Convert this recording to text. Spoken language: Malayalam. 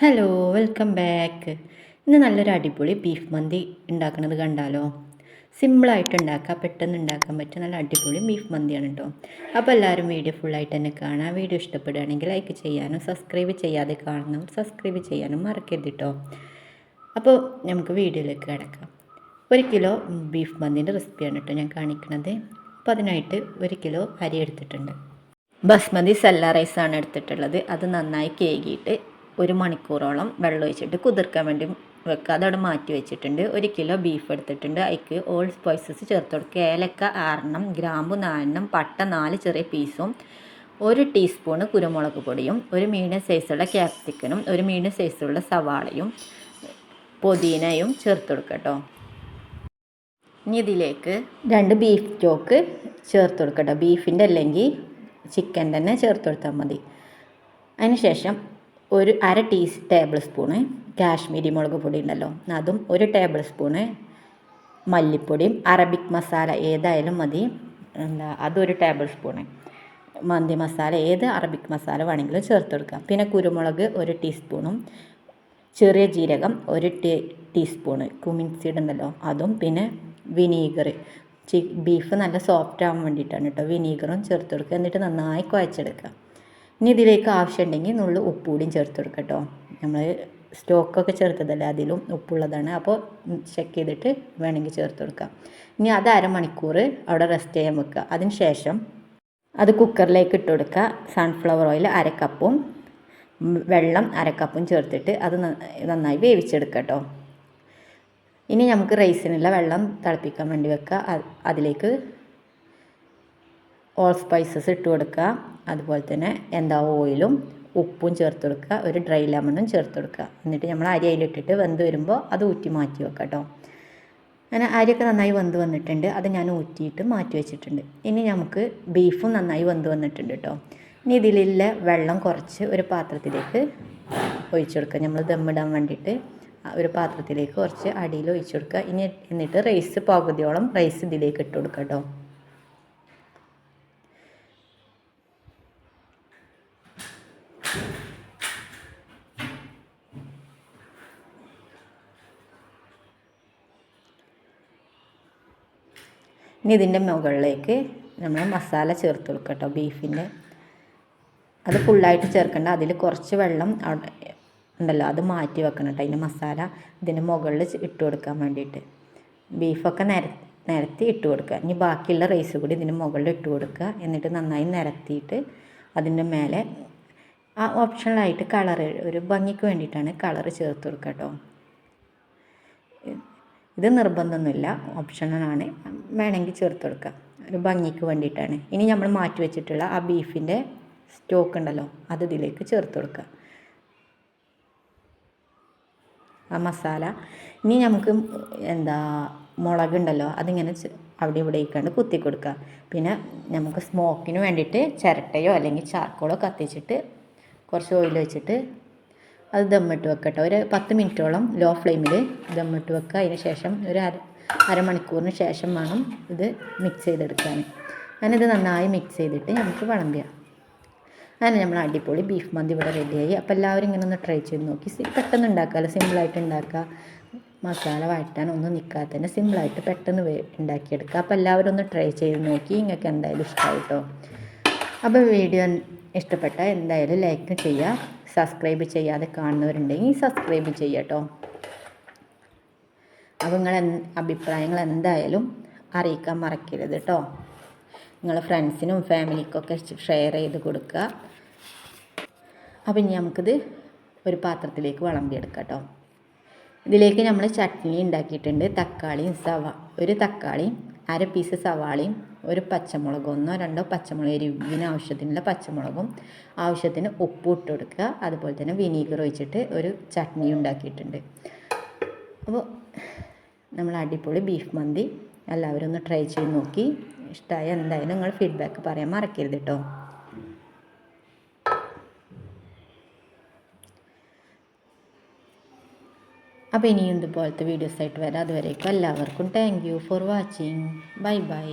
ഹലോ വെൽക്കം ബാക്ക് ഇന്ന് നല്ലൊരു അടിപൊളി ബീഫ് മന്തി ഉണ്ടാക്കുന്നത് കണ്ടാലോ? സിമ്പിളായിട്ട് ഉണ്ടാക്കാം പെട്ടെന്ന് ഉണ്ടാക്കാൻ പറ്റിയ നല്ല അടിപൊളി ബീഫ് മന്തിയാണ് കേട്ടോ അപ്പോൾ എല്ലാവരും വീഡിയോ ഫുള്ളായിട്ട് തന്നെ കാണാം. വീഡിയോ ഇഷ്ടപ്പെടുകയാണെങ്കിൽ ലൈക്ക് ചെയ്യാനും സബ്സ്ക്രൈബ് ചെയ്യാതെ കാണുന്നവർ സബ്സ്ക്രൈബ് ചെയ്യാനും മറക്കരുത് കേട്ടോ അപ്പോൾ നമുക്ക് വീഡിയോയിലേക്ക് കിടക്കാം. ഒരു കിലോ ബീഫ് മന്തിന്റെ റെസിപ്പിയാണ് കേട്ടോ ഞാൻ കാണിക്കുന്നത് അപ്പോൾ അതിനായിട്ട് ഒരു കിലോ അരി എടുത്തിട്ടുണ്ട്. ബസ്മതി സെല്ല റൈസാണ് എടുത്തിട്ടുള്ളത്. അത് നന്നായി കേകിയിട്ട് ഒരു മണിക്കൂറോളം വെള്ളം ഒഴിച്ചിട്ട് കുതിർക്കാൻ വേണ്ടി വെക്കുക. അതവിടെ മാറ്റി വെച്ചിട്ടുണ്ട്. ഒരു കിലോ ബീഫ് എടുത്തിട്ടുണ്ട്. അതിക്ക് ഓൾ സ്പൈസസ് ചേർത്ത് കൊടുക്കുക. ഏലക്ക ആറെണ്ണം ഗ്രാമ്പു നാലെണ്ണം പട്ട നാല് ചെറിയ പീസും ഒരു ടീസ്പൂണ് കുരുമുളക് പൊടിയും ഒരു മീഡിയം സൈസുള്ള ക്യാപ്സിക്കനും ഒരു മീഡിയം സൈസുള്ള സവാളയും പുതിനയും ചേർത്ത് കൊടുക്കട്ടോ കേട്ടോ. ഇനി ഇതിലേക്ക് രണ്ട് ബീഫ് സ്റ്റോക്ക് ചേർത്ത് കൊടുക്കട്ടോ ബീഫിന്റെ അല്ലെങ്കിൽ ചിക്കൻ തന്നെ ചേർത്ത് കൊടുത്താൽ മതി. അതിനുശേഷം ഒരു അര ടീ ടേബിൾ സ്പൂണ് കാശ്മീരി മുളക് പൊടി ഉണ്ടല്ലോ. അതും ഒരു ടേബിൾ സ്പൂണ് മല്ലിപ്പൊടിയും അറബിക് മസാല ഏതായാലും മതി. എന്താ അതൊരു ടേബിൾ സ്പൂണ്. മന്തി മസാല ഏത് അറബിക് മസാല വേണമെങ്കിലും ചേർത്ത് കൊടുക്കാം. പിന്നെ കുരുമുളക് ഒരു ടീസ്പൂണും ചെറിയ ജീരകം ഒരു ടീ ടീസ്പൂണ് കുമിൻ സീഡ് ഉണ്ടല്ലോ അതും പിന്നെ വിനീഗർ ചി ബീഫ് നല്ല സോഫ്റ്റ് ആവാൻ വേണ്ടിയിട്ടാണ് കേട്ടോ വിനീഗറും ചേർത്ത് കൊടുക്കുക. എന്നിട്ട് നന്നായി കുഴച്ചെടുക്കുക. ഇനി ഇതിലേക്ക് ആവശ്യമുണ്ടെങ്കിൽ നുള്ളു ഉപ്പ് കൂടിയും ചേർത്ത് കൊടുക്കട്ടോ കേട്ടോ നമ്മൾ സ്റ്റോക്കൊക്കെ ചേർത്തതല്ലേ അതിലും ഉപ്പുള്ളതാണ്. അപ്പോൾ ചെക്ക് ചെയ്തിട്ട് വേണമെങ്കിൽ ചേർത്ത് കൊടുക്കാം. ഇനി അത് അരമണിക്കൂർ അവിടെ റെസ്റ്റ് ചെയ്യാൻ വെക്കുക. അതിന് ശേഷം അത് കുക്കറിലേക്ക് ഇട്ട് കൊടുക്കുക. സൺഫ്ലവർ ഓയിൽ അരക്കപ്പും വെള്ളം അരക്കപ്പും ചേർത്തിട്ട് അത് നന്നായി വേവിച്ചെടുക്കട്ടോ കേട്ടോ ഇനി നമുക്ക് റൈസിനുള്ള വെള്ളം തിളപ്പിക്കാൻ വേണ്ടി വെക്കുക. അതിലേക്ക് ഓൾ സ്പൈസസ് ഇട്ട് കൊടുക്കുക. അതുപോലെ തന്നെ എന്താ ഓയിലും ഉപ്പും ചേർത്ത് കൊടുക്കുക ഒരു ഡ്രൈ ലെമണും ചേർത്ത് കൊടുക്കുക. എന്നിട്ട് നമ്മൾ അരി അതിലിട്ടിട്ട് വെന്ത് വരുമ്പോൾ അത് ഊറ്റി മാറ്റി വെക്കുക കേട്ടോ. അങ്ങനെ അരിയൊക്കെ നന്നായി വെന്ത് വന്നിട്ടുണ്ട്. അത് ഞാൻ ഊറ്റിയിട്ട് മാറ്റി വെച്ചിട്ടുണ്ട്. ഇനി നമുക്ക് ബീഫും നന്നായി വെന്ത് വന്നിട്ടുണ്ട് കേട്ടോ. ഇനി ഇതിലുള്ള വെള്ളം കുറച്ച് ഒരു പാത്രത്തിലേക്ക് ഒഴിച്ചു കൊടുക്കുക. നമ്മൾ ദമ്മിടാൻ വേണ്ടിയിട്ട് ഒരു പാത്രത്തിലേക്ക് കുറച്ച് അടിയിൽ ഒഴിച്ചു കൊടുക്കുക. ഇനി എന്നിട്ട് റൈസ് പകുതിയോളം റൈസ് ഇതിലേക്ക് ഇട്ട് കൊടുക്കുക കേട്ടോ. ഇനി ഇതിന്റെ മുകളിലേക്ക് നമ്മൾ മസാല ചേർത്ത് കൊടുക്കുക കേട്ടോ ബീഫിന്റെ. അത് ഫുള്ളായിട്ട് ചേർക്കേണ്ട. അതിൽ കുറച്ച് വെള്ളം ഉണ്ടല്ലോ അത് മാറ്റി വെക്കണം കേട്ടോ അതിന്റെ മസാല ഇതിന്റെ മുകളിൽ ഇട്ട് കൊടുക്കാൻ വേണ്ടിയിട്ട്. ബീഫൊക്കെ നിര നിരത്തി ഇട്ട് കൊടുക്കുക. ഇനി ബാക്കിയുള്ള റൈസ് കൂടി ഇതിന്റെ മുകളിൽ ഇട്ട് കൊടുക്കുക. എന്നിട്ട് നന്നായി നിരത്തിയിട്ട് അതിന്റെ മേലെ ആ ഓപ്ഷണലായിട്ട് കളറ് ഒരു ഭംഗിക്ക് വേണ്ടിയിട്ടാണ് കളറ് ചേർത്ത് കൊടുക്കുക കേട്ടോ. ഇത് നിർബന്ധമൊന്നുമില്ല. ഓപ്ഷണലാണ് വേണമെങ്കിൽ ചേർത്ത് കൊടുക്കുക ഒരു ഭംഗിക്ക് വേണ്ടിയിട്ടാണ്. ഇനി നമ്മൾ മാറ്റി വെച്ചിട്ടുള്ള ആ ബീഫിന്റെ സ്റ്റോക്ക് ഉണ്ടല്ലോ അത് ഇതിലേക്ക് ചേർത്ത് കൊടുക്കുക. ആ മസാല. ഇനി നമുക്ക് എന്താ മുളകുണ്ടല്ലോ അതിങ്ങനെ അവിടെ ഇവിടെ ഇക്കാണ്ട് കുത്തി കൊടുക്കുക. പിന്നെ നമുക്ക് സ്മോക്കിന് വേണ്ടിയിട്ട് ചിരട്ടയോ അല്ലെങ്കിൽ ചാർക്കോളോ കത്തിച്ചിട്ട് കുറച്ച് ഓയിൽ വെച്ചിട്ട് അത് ദമ്മിട്ട് വെക്കട്ടെ. ഒരു പത്ത് മിനിറ്റോളം ലോ ഫ്ലെയിമിൽ ദമ്മിട്ട് വെക്കുക. അതിന് ശേഷം ഒരു അര അരമണിക്കൂറിന് ശേഷം വേണം ഇത് മിക്സ് ചെയ്തെടുക്കാൻ. ഞാനിത് നന്നായി മിക്സ് ചെയ്തിട്ട് നമുക്ക് വിളമ്പിയാം. അങ്ങനെ നമ്മൾ അടിപൊളി ബീഫ് മന്തി ഇവിടെ റെഡിയായി അപ്പോൾ എല്ലാവരും ഇങ്ങനെ ഒന്ന് ട്രൈ ചെയ്ത് നോക്കി. പെട്ടെന്ന് ഉണ്ടാക്കാമല്ലോ. സിമ്പിളായിട്ട് ഉണ്ടാക്കുക. മസാല വഴറ്റാൻ ഒന്നും നിൽക്കാതെ തന്നെ സിമ്പിളായിട്ട് പെട്ടെന്ന് ഉണ്ടാക്കിയെടുക്കുക. അപ്പോൾ എല്ലാവരും ഒന്ന് ട്രൈ ചെയ്ത് നോക്കി. നിങ്ങൾക്ക് എന്തായാലും ഇഷ്ടമായി കേട്ടോ അപ്പോൾ വീഡിയോ ഇഷ്ടപ്പെട്ട എന്തായാലും ലൈക്ക് ചെയ്യുക. സബ്സ്ക്രൈബ് ചെയ്യാതെ കാണുന്നവരുണ്ടെങ്കിൽ സബ്സ്ക്രൈബ് ചെയ്യട്ടോ. അപ്പോൾ നിങ്ങളെ അഭിപ്രായങ്ങൾ എന്തായാലും അറിയിക്കാൻ മറക്കരുത് കേട്ടോ നിങ്ങളെ ഫ്രണ്ട്സിനും ഫാമിലിക്കൊക്കെ ഷെയർ ചെയ്ത് കൊടുക്കുക. അപ്പം ഇനി നമുക്കിത് ഒരു പാത്രത്തിലേക്ക് വിളമ്പിയെടുക്കാം കേട്ടോ ഇതിലേക്ക് നമ്മൾ ചട്നി ഉണ്ടാക്കിയിട്ടുണ്ട് തക്കാളിയും സവ ഒരു തക്കാളിയും അര പീസ് സവാളയും ഒരു പച്ചമുളകും ഒന്നോ രണ്ടോ പച്ചമുളക് എരിവിന് ആവശ്യത്തിനുള്ള പച്ചമുളകും ആവശ്യത്തിന് ഉപ്പ് ഇട്ട് കൊടുക്കുക. അതുപോലെ തന്നെ വിനീഗർ ഒഴിച്ചിട്ട് ഒരു ചട്നി ഉണ്ടാക്കിയിട്ടുണ്ട്. അപ്പോൾ നമ്മൾ അടിപൊളി ബീഫ് മന്തി. എല്ലാവരും ഒന്ന് ട്രൈ ചെയ്ത് നോക്കി. ഇഷ്ടമായ എന്തായാലും നിങ്ങൾ ഫീഡ്ബാക്ക് പറയാൻ മറക്കരുത് കേട്ടോ അപ്പോൾ ഇനിയും ഇതുപോലത്തെ വീഡിയോസായിട്ട് വരാം. അതുവരേക്കും എല്ലാവർക്കും thank you for watching bye bye